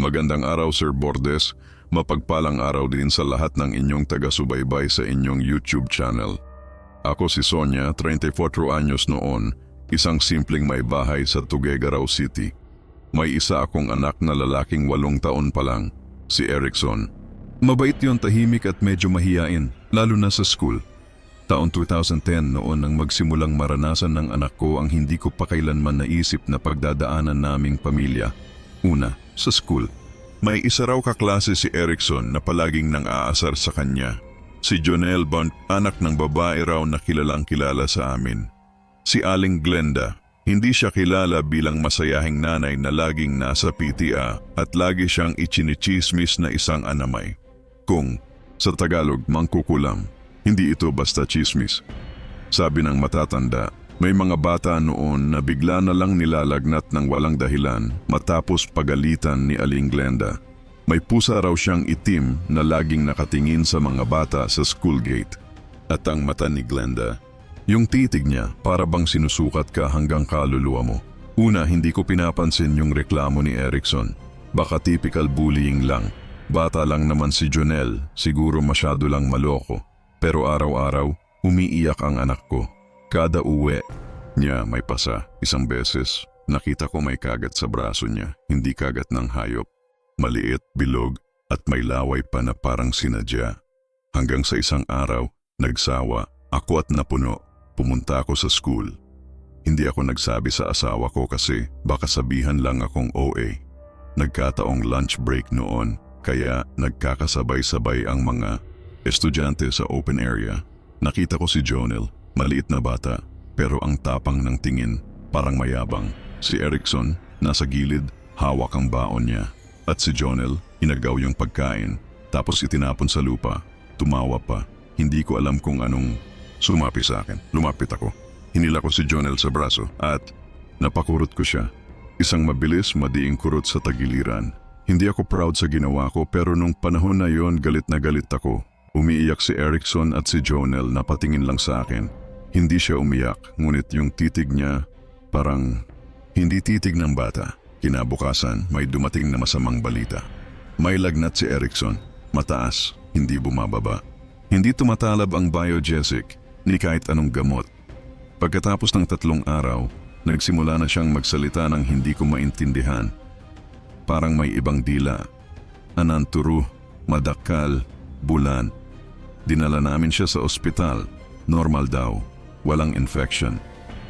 Magandang araw Sir Bordes, mapagpalang araw din sa lahat ng inyong taga-subaybay sa inyong YouTube channel. Ako si Sonia, 34 anyos noon, isang simpleng may bahay sa Tuguegarao City. May isa akong anak na lalaking walong taon pa lang, si Erickson. Mabait yon tahimik at medyo mahiyain, lalo na sa school. Taon 2010 noon nang magsimulang maranasan ng anak ko ang hindi ko pa kailanman naisip na pagdadaanan naming pamilya. Una, sa school. May isa raw kaklase si Erickson na palaging nang aasar sa kanya. Si Jonel Bond, anak ng babae raw na kilalang kilala sa amin. Si Aling Glenda, hindi siya kilala bilang masayahing nanay na laging nasa PTA at lagi siyang ichinichismis na isang anamay. Kung, sa Tagalog, mangkukulam, hindi ito basta chismis. Sabi ng matatanda, may mga bata noon na bigla na lang nilalagnat ng walang dahilan matapos pagalitan ni Aling Glenda. May pusa raw siyang itim na laging nakatingin sa mga bata sa school gate. At ang mata ni Glenda, yung titig niya para bang sinusukat ka hanggang kaluluwa mo. Una, hindi ko pinapansin yung reklamo ni Erickson. Baka typical bullying lang. Bata lang naman si Jonel, siguro masyado lang maloko. Pero araw-araw, umiiyak ang anak ko. Kada uwi niya may pasa. Isang beses, nakita ko may kagat sa braso niya, hindi kagat ng hayop. Maliit, bilog, at may laway pa na parang sinadya. Hanggang sa isang araw, nagsawa, ako at napuno, pumunta ako sa school. Hindi ako nagsabi sa asawa ko kasi baka sabihan lang akong OA. Nagkataong lunch break noon, kaya nagkakasabay-sabay ang mga estudyante sa open area. Nakita ko si Jonel, maliit na bata, pero ang tapang ng tingin, parang mayabang. Si Erickson, nasa gilid, hawak ang baon niya. At si Jonel, inagaw yung pagkain, tapos itinapon sa lupa. Tumawa pa. Hindi ko alam kung anong sumapi sa akin. Lumapit ako. Hinila ko si Jonel sa braso at napakurot ko siya. Isang mabilis, madiing kurot sa tagiliran. Hindi ako proud sa ginawa ko pero nung panahon na yon galit na galit ako. Umiiyak si Erickson at si Jonel na patingin lang sa akin. Hindi siya umiyak, ngunit yung titig niya parang hindi titig ng bata. Kinabukasan, may dumating na masamang balita. May lagnat si Erickson, mataas, hindi bumababa. Hindi tumatalab ang biogesic ni kahit anong gamot. Pagkatapos ng tatlong araw, nagsimula na siyang magsalita ng hindi ko maintindihan. Parang may ibang dila. Ananturu, madakal, bulan. Dinala namin siya sa ospital. Normal daw. Walang infection.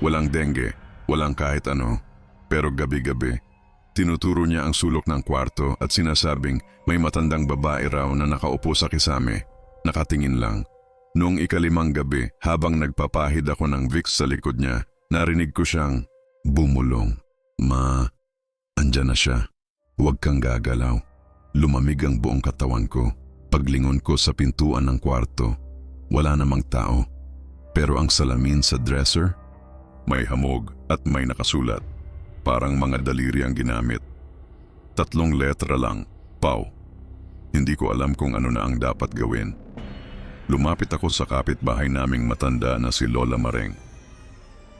Walang dengue. Walang kahit ano. Pero gabi-gabi, tinuturo niya ang sulok ng kwarto at sinasabing may matandang babae raw na nakaupo sa kisame. Nakatingin lang. Noong ikalimang gabi, habang nagpapahid ako ng Vicks sa likod niya, narinig ko siyang bumulong. Ma, andyan na siya. Huwag kang gagalaw. Lumamig ang buong katawan ko. Paglingon ko sa pintuan ng kwarto, wala namang tao. Pero ang salamin sa dresser, may hamog at may nakasulat. Parang mga daliri ang ginamit. Tatlong letra lang, Pau. Hindi ko alam kung ano na ang dapat gawin. Lumapit ako sa kapitbahay naming matanda na si Lola Mareng.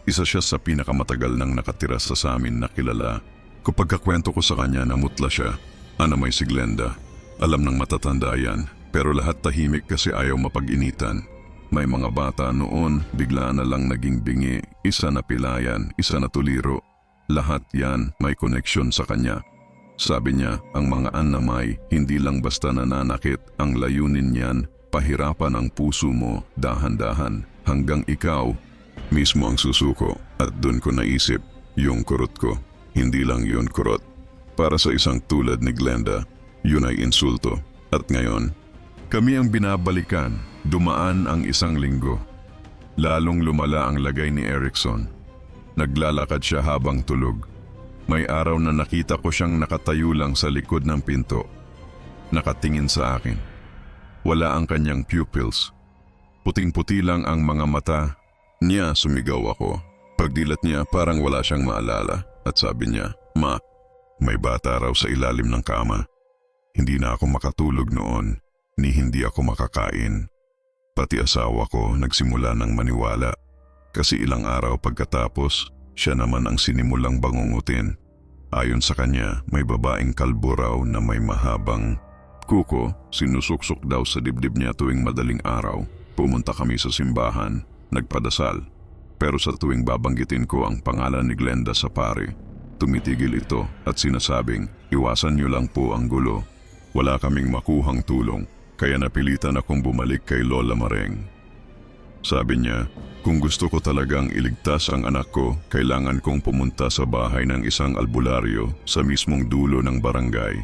Isa siya sa pinakamatagal nang nakatira sa samin na kilala. Kapag kakwento ko sa kanya na mutla siya, ana may si Glenda. Alam ng matatanda yan, pero lahat tahimik kasi ayaw mapag-initan. May mga bata noon, bigla na lang naging bingi, isa na pilayan, isa na tuliro. Lahat yan may koneksyon sa kanya. Sabi niya, ang mga anamay hindi lang basta nananakit, ang layunin niyan, pahirapan ang puso mo dahan-dahan hanggang ikaw mismo ang susuko at doon ko naisip yung kurot ko. Hindi lang yun kurot. Para sa isang tulad ni Glenda, yun ay insulto. At ngayon, kami ang binabalikan, dumaan ang isang linggo. Lalong lumala ang lagay ni Erickson. Naglalakad siya habang tulog. May araw na nakita ko siyang nakatayo lang sa likod ng pinto. Nakatingin sa akin. Wala ang kanyang pupils. Puting-puti lang ang mga mata. Niya sumigaw ako. Pagdilat niya parang wala siyang maalala at sabi niya, Ma, may bata raw sa ilalim ng kama. Hindi na ako makatulog noon, ni hindi ako makakain. Pati asawa ko nagsimula ng maniwala kasi ilang araw pagkatapos siya naman ang sinimulang bangungutin. Ayon sa kanya, may babaeng kalbo raw na may mahabang kuko, sinusuksok daw sa dibdib niya tuwing madaling araw. Pumunta kami sa simbahan, nagpadasal. Pero sa tuwing babanggitin ko ang pangalan ni Glenda sa pare, tumitigil ito at sinasabing, iwasan niyo lang po ang gulo. Wala kaming makuhang tulong, kaya napilitan akong bumalik kay Lola Mareng. Sabi niya, kung gusto ko talagang iligtas ang anak ko, kailangan kong pumunta sa bahay ng isang albularyo sa mismong dulo ng barangay.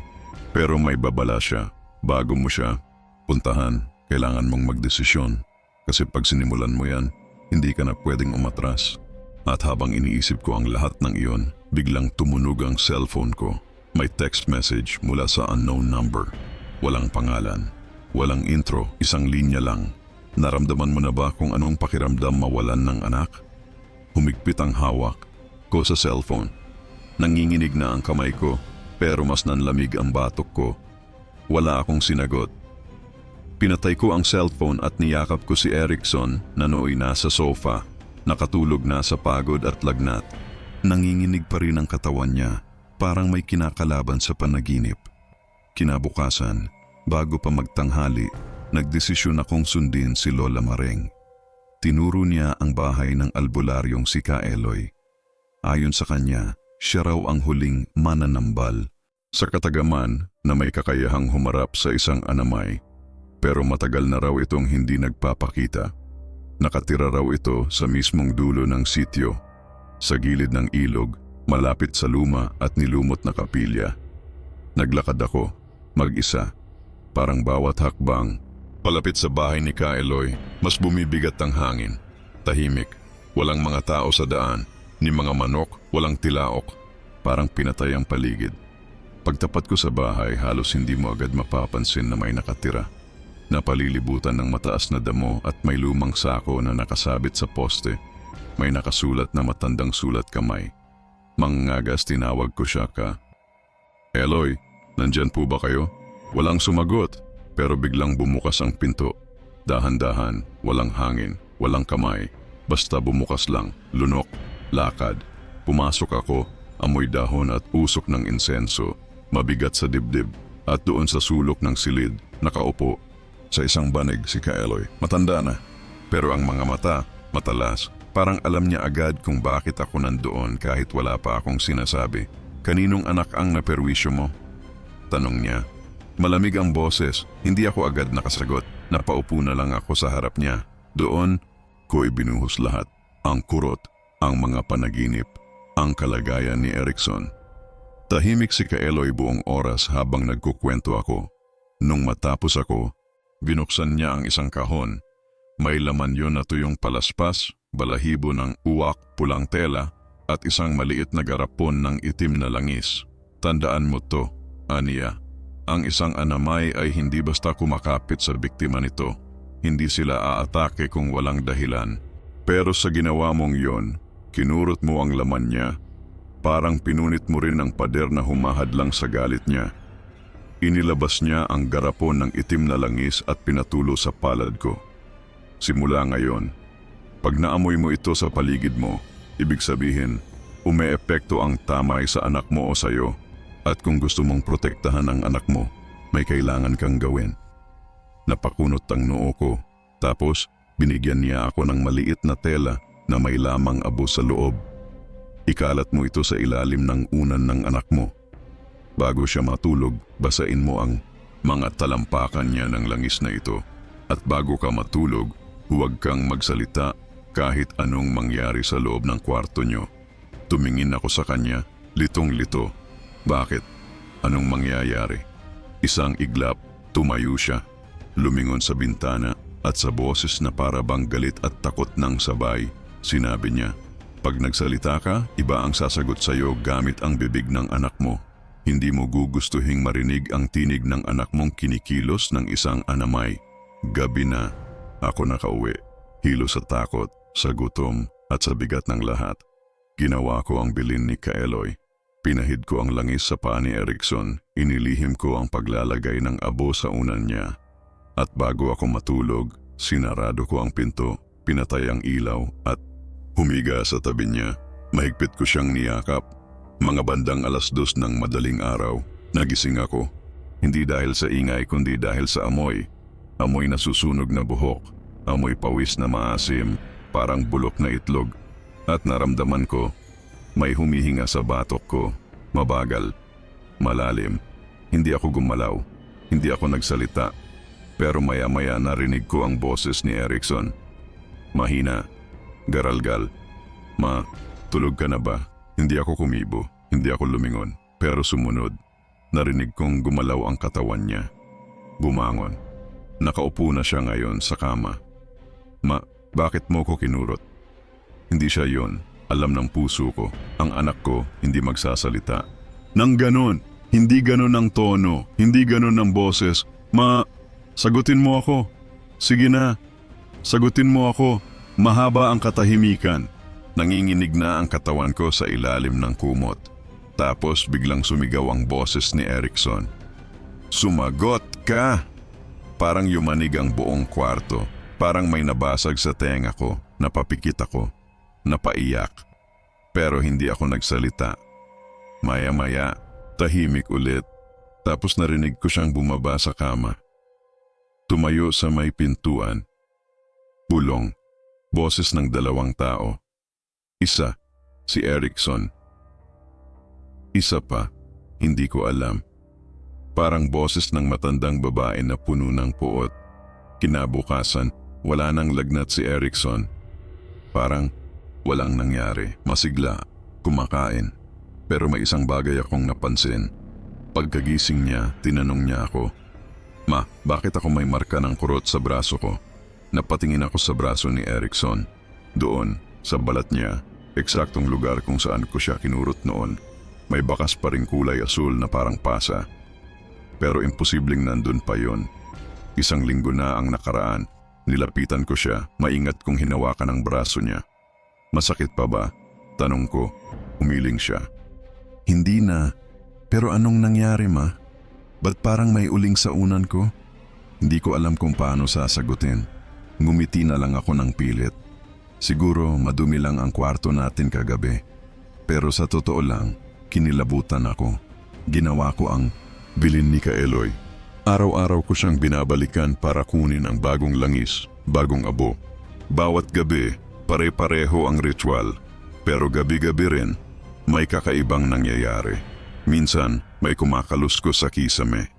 Pero may babala siya. Bago mo siya puntahan, kailangan mong magdesisyon. Kasi pag sinimulan mo yan, hindi ka na pwedeng umatras. At habang iniisip ko ang lahat ng iyon, biglang tumunog ang cellphone ko. May text message mula sa unknown number. Walang pangalan, walang intro, isang linya lang. Naramdaman mo na ba kung anong pakiramdam mawalan ng anak? Humigpit ang hawak ko sa cellphone. Nanginginig na ang kamay ko pero mas nanlamig ang batok ko. Wala akong sinagot. Pinatay ko ang cellphone at niyakap ko si Erickson na nooy nasa sofa, nakatulog na sa pagod at lagnat. Nanginginig pa rin ang katawan niya, parang may kinakalaban sa panaginip. Kinabukasan, bago pa magtanghali, nagdesisyon akong sundin si Lola Mareng. Tinuro niya ang bahay ng albularyong si Ka Eloy. Ayon sa kanya, siya raw ang huling mananambal sa katagaman na may kakayahang humarap sa isang anamay. Pero matagal na raw itong hindi nagpapakita. Nakatira raw ito sa mismong dulo ng sityo, sa gilid ng ilog, malapit sa luma at nilumot na kapilya. Naglakad ako, mag-isa, parang bawat hakbang. Palapit sa bahay ni Kaeloy, mas bumibigat ang hangin. Tahimik, walang mga tao sa daan, ni mga manok, walang tilaok, parang pinatay ang paligid. Pagtapat ko sa bahay, halos hindi mo agad mapapansin na may nakatira. Napalilibutan ng mataas na damo at may lumang sako na nakasabit sa poste. May nakasulat na matandang sulat kamay. Mangagas tinawag ko siya ka. Eloy, nandyan po ba kayo? Walang sumagot, pero biglang bumukas ang pinto. Dahan-dahan, walang hangin, walang kamay. Basta bumukas lang, lunok, lakad. Pumasok ako, amoy dahon at usok ng insenso. Mabigat sa dibdib at doon sa sulok ng silid, nakaupo. Sa isang banig si Kaeloy, matanda na. Pero ang mga mata, matalas. Parang alam niya agad kung bakit ako nandoon kahit wala pa akong sinasabi. Kaninong anak ang naperwisyo mo? Tanong niya. Malamig ang boses, hindi ako agad nakasagot. Napaupo na lang ako sa harap niya. Doon, ko ibinuhos lahat. Ang kurot, ang mga panaginip, ang kalagayan ni Erickson. Tahimik si Kaeloy buong oras habang nagkukwento ako. Nung matapos ako, binuksan niya ang isang kahon. May laman yon na tuyong palaspas, balahibo ng uwak, pulang tela, at isang maliit na garapon ng itim na langis. Tandaan mo to, Ania. Ang isang anamay ay hindi basta kumakapit sa biktima nito. Hindi sila aatake kung walang dahilan. Pero sa ginawa mong yon, kinurot mo ang laman niya. Parang pinunit mo rin ang pader na humahadlang sa galit niya. Inilabas niya ang garapon ng itim na langis at pinatulo sa palad ko. Simula ngayon, pag naamoy mo ito sa paligid mo, ibig sabihin, umeepekto ang tamay sa anak mo o sayo. At kung gusto mong protektahan ang anak mo, may kailangan kang gawin. Napakunot ang noo ko, tapos binigyan niya ako ng maliit na tela na may lamang abo sa loob. Ikalat mo ito sa ilalim ng unan ng anak mo. Bago siya matulog, basain mo ang mga talampakan niya ng langis na ito. At bago ka matulog, huwag kang magsalita kahit anong mangyari sa loob ng kwarto niyo. Tumingin ako sa kanya, litong-lito. Bakit? Anong mangyayari? Isang iglap, tumayo siya. Lumingon sa bintana at sa boses na para bang galit at takot ng sabay, sinabi niya, Pag nagsalita ka, iba ang sasagot sa iyo gamit ang bibig ng anak mo. Hindi mo gugustuhing marinig ang tinig ng anak mong kinikilos ng isang anamay. Gabi na, ako nakauwi. Hilo sa takot, sa gutom at sa bigat ng lahat. Ginawa ko ang bilin ni Kaeloy. Pinahid ko ang langis sa paa ni Erickson, inilihim ko ang paglalagay ng abo sa unan niya. At bago ako matulog, sinarado ko ang pinto, pinatay ang ilaw at humiga sa tabi niya. Mahigpit ko siyang niyakap. Mga bandang alas dos ng madaling araw, nagising ako. Hindi dahil sa ingay kundi dahil sa amoy. Amoy na susunog na buhok, amoy pawis na maasim, parang bulok na itlog. At naramdaman ko, may humihinga sa batok ko, mabagal, malalim. Hindi ako gumalaw, hindi ako nagsalita. Pero maya-maya narinig ko ang boses ni Erickson. Mahina, garalgal. Ma, tulog ka na ba? Hindi ako kumibo, hindi ako lumingon. Pero sumunod, narinig kong gumalaw ang katawan niya. Bumangon. Nakaupo na siya ngayon sa kama. Ma, bakit mo ko kinurot? Hindi siya yon. Alam ng puso ko, ang anak ko hindi magsasalita. Nang ganon, hindi ganon ang tono, hindi ganon ang boses. Ma, sagutin mo ako. Sige na, sagutin mo ako. Mahaba ang katahimikan. Nanginginig na ang katawan ko sa ilalim ng kumot. Tapos biglang sumigaw ang boses ni Erickson. Sumagot ka! Parang yumanig ang buong kwarto. Parang may nabasag sa tenga ko. Napapikit ako. Napaiyak. Pero hindi ako nagsalita. Maya-maya, tahimik ulit. Tapos narinig ko siyang bumaba sa kama. Tumayo sa may pintuan. Bulong. Boses ng dalawang tao. Isa, si Erickson. Isa pa, hindi ko alam. Parang boses ng matandang babae na puno ng puot. Kinabukasan, wala nang lagnat si Erickson. Parang walang nangyari, masigla, kumakain. Pero may isang bagay akong napansin. Pagkagising niya, tinanong niya ako, Ma, bakit ako may marka ng kurot sa braso ko? Napatingin ako sa braso ni Erickson. Doon, sa balat niya, eksaktong lugar kung saan ko siya kinurot noon. May bakas pa ring kulay asul na parang pasa. Pero imposibleng nandun pa yon. Isang linggo na ang nakaraan. Nilapitan ko siya, maingat kong hinawakan ang braso niya. Masakit pa ba? Tanong ko. Umiling siya. Hindi na. Pero anong nangyari ma? Ba't parang may uling sa unan ko? Hindi ko alam kung paano sasagutin. Ngumiti na lang ako ng pilit. Siguro madumi lang ang kwarto natin kagabi. Pero sa totoo lang, kinilabutan ako. Ginawa ko ang bilin ni Kaeloy. Araw-araw ko siyang binabalikan para kunin ang bagong langis, bagong abo. Bawat gabi, pare-pareho ang ritual. Pero gabi-gabi rin, may kakaibang nangyayari. Minsan, may kumakaluskos sa kisame.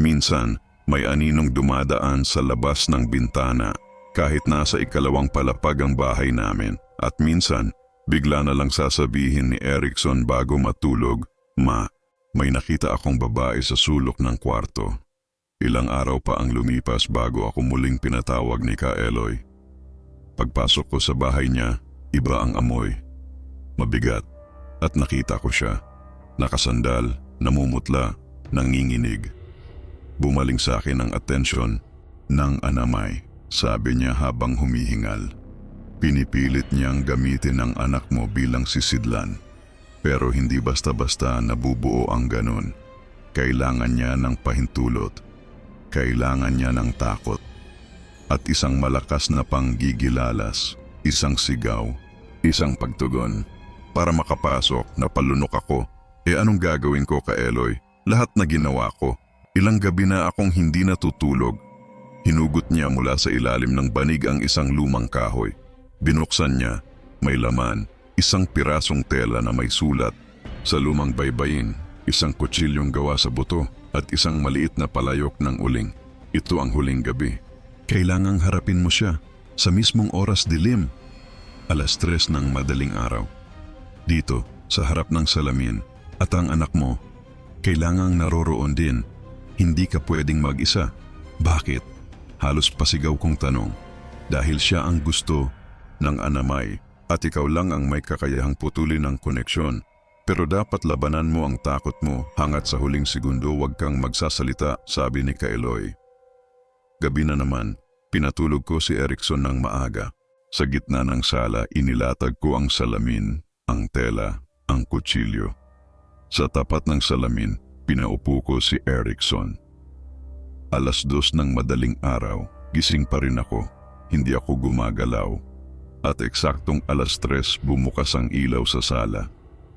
Minsan, may aninong dumadaan sa labas ng bintana kahit nasa ikalawang palapag ang bahay namin. At minsan, bigla na lang sasabihin ni Erickson bago matulog, Ma, may nakita akong babae sa sulok ng kwarto. Ilang araw pa ang lumipas bago ako muling pinatawag ni Ka Eloy. Pagpasok ko sa bahay niya, iba ang amoy. Mabigat at nakita ko siya. Nakasandal, namumutla, nanginginig. Bumaling sa akin ang atensyon ng anamay, sabi niya habang humihingal. Pinipilit niyang gamitin ang anak mo bilang sisidlan. Pero hindi basta-basta nabubuo ang ganon. Kailangan niya ng pahintulot. Kailangan niya ng takot. At isang malakas na panggigilalas, isang sigaw, isang pagtugon. Para makapasok, napalunok ako E anong gagawin ko ka Eloy? Lahat na ginawa ko. Ilang gabi na akong hindi natutulog. Hinugot niya mula sa ilalim ng banig ang isang lumang kahoy. Binuksan niya, may laman, isang pirasong tela na may sulat. Sa lumang baybayin, isang kutsilyong gawa sa buto at isang maliit na palayok ng uling. Ito ang huling gabi. Kailangang harapin mo siya sa mismong oras dilim. Alas tres ng madaling araw. Dito, sa harap ng salamin, at ang anak mo, kailangang naroroon din. Hindi ka pwedeng mag-isa. Bakit? Halos pasigaw kong tanong. Dahil siya ang gusto ng anamay at ikaw lang ang may kakayahang putulin ng koneksyon. Pero dapat labanan mo ang takot mo hangat sa huling segundo huwag kang magsasalita, sabi ni Kailoy. Gabi na naman, pinatulog ko si Erickson ng maaga. Sa gitna ng sala, inilatag ko ang salamin, ang tela, ang kutsilyo. Sa tapat ng salamin, pinaupo ko si Erickson. Alas dos ng madaling araw, gising pa rin ako. Hindi ako gumagalaw. At eksaktong alas tres bumukas ang ilaw sa sala.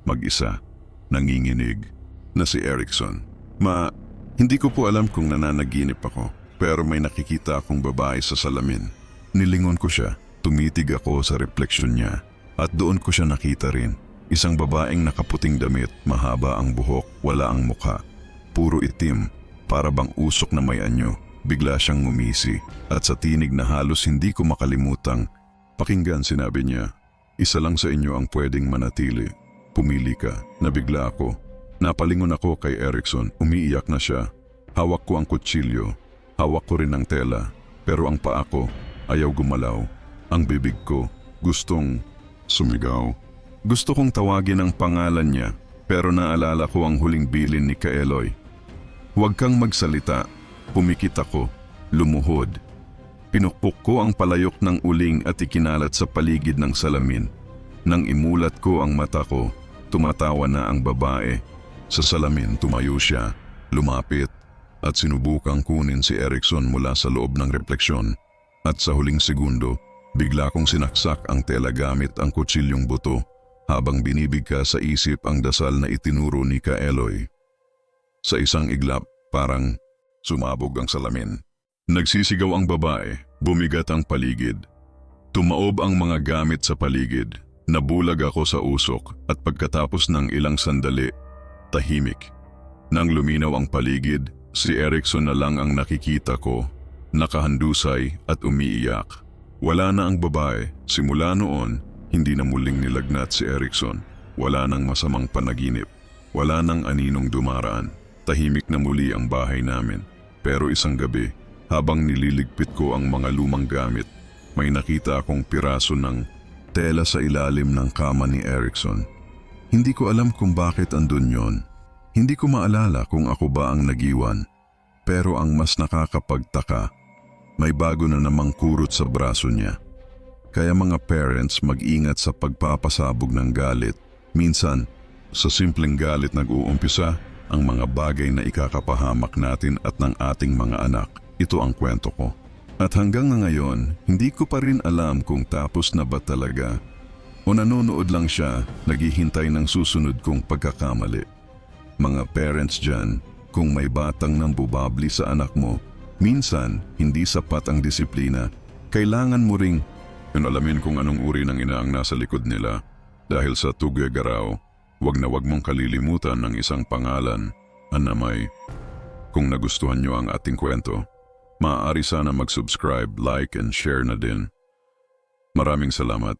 Mag-isa. nanginginig, na si Erickson. Ma, hindi ko po alam kung nananaginip ako, pero may nakikita akong babae sa salamin. Nilingon ko siya, tumitig ako sa refleksyon niya, at doon ko siya nakita rin. Isang babaeng nakaputing damit, mahaba ang buhok, wala ang mukha. Puro itim, para bang usok na may anyo. Bigla siyang ngumisi, at sa tinig na halos hindi ko makalimutang, pakinggan sinabi niya, isa lang sa inyo ang pwedeng manatili. Pumili ka, nabigla ako. Napalingon ako kay Erickson, umiiyak na siya. Hawak ko ang kutsilyo, hawak ko rin ang tela, pero ang paa ko ayaw gumalaw. Ang bibig ko gustong sumigaw. Gusto kong tawagin ang pangalan niya, pero naalala ko ang huling bilin ni Kaeloy. Huwag kang magsalita, pumikit ako, lumuhod. Pinukpok ko ang palayok ng uling at ikinalat sa paligid ng salamin. Nang imulat ko ang mata ko, tumatawa na ang babae. Sa salamin tumayo siya, lumapit, at sinubukang kunin si Erickson mula sa loob ng refleksyon. At sa huling segundo, bigla kong sinaksak ang tela gamit ang kutsilyong buto habang binibigka sa isip ang dasal na itinuro ni Kaeloy. Sa isang iglap, parang sumabog ang salamin. Nagsisigaw ang babae, bumigat ang paligid. Tumaob ang mga gamit sa paligid. Nabulag ako sa usok at pagkatapos ng ilang sandali, tahimik. Nang luminaw ang paligid, si Erickson na lang ang nakikita ko, nakahandusay at umiiyak. Wala na ang babae, simula noon, hindi na muling nilagnat si Erickson. Wala nang masamang panaginip. Wala nang aninong dumaraan. Tahimik na muli ang bahay namin. Pero isang gabi, habang nililigpit ko ang mga lumang gamit, may nakita akong piraso ng tela sa ilalim ng kama ni Erickson. Hindi ko alam kung bakit andun yon. Hindi ko maalala kung ako ba ang nagiwan. Pero ang mas nakakapagtaka, may bago na namang kurot sa braso niya. Kaya mga parents mag-ingat sa pagpapasabog ng galit. Minsan, sa simpleng galit nag-uumpisa ang mga bagay na ikakapahamak natin at ng ating mga anak. Ito ang kwento ko. At hanggang nga ngayon, hindi ko pa rin alam kung tapos na ba talaga o nanonood lang siya naghihintay ng susunod kong pagkakamali. Mga parents dyan, kung may batang nang bubabli sa anak mo, minsan hindi sapat ang disiplina. Kailangan mo ring alamin kung anong uri ng ina ang nasa likod nila. Dahil sa Tugwe Garaw, wag na wag mong kalilimutan ng isang pangalan, Anamay. Kung nagustuhan nyo ang ating kwento, maaari sana mag-subscribe, like, and share na din. Maraming salamat.